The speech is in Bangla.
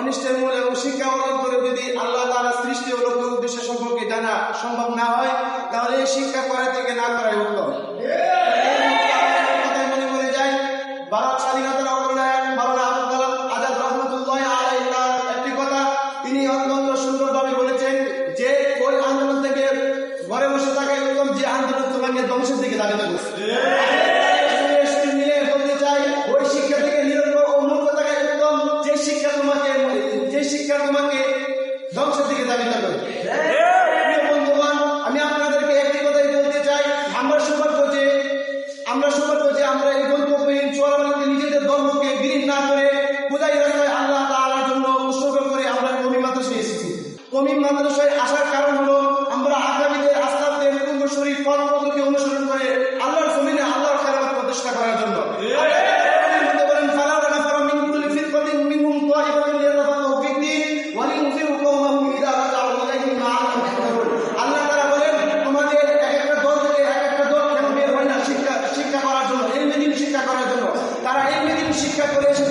অনিষ্টের মূল এবং শিক্ষা অর্জন করে যদি আল্লাহ তাআলা সৃষ্টি ও লক্ষ্য উদ্দেশ্য সম্পর্কে জানা সম্ভব না হয়, তাহলে এই শিক্ষা করা থেকে না করাই উত্তম। যায়, ভারত আজাদ তার তিনি অত্যন্ত সুন্দরভাবে বলেছেন যে, ওই আন্দোলন থেকে ঘরে বসে যে আন্দোলন ধ্বংসের দিকে দাবিত কারণ হল বন্ধুগণ আমি আপনাদেরকে একটি কথাই বলতে চাই। আমরা সৌভাগ্য যে আমরা সৌভাগ্য যে আমরা এই গন্তব্যহীন নিজেদের ধর্মকে না করে বোঝাই আল্লাহ জন্য উৎসর্গ করে আমরা কমি মাদ্রাসায় এসেছি। কমি মাদ্রাসায় আসার por eso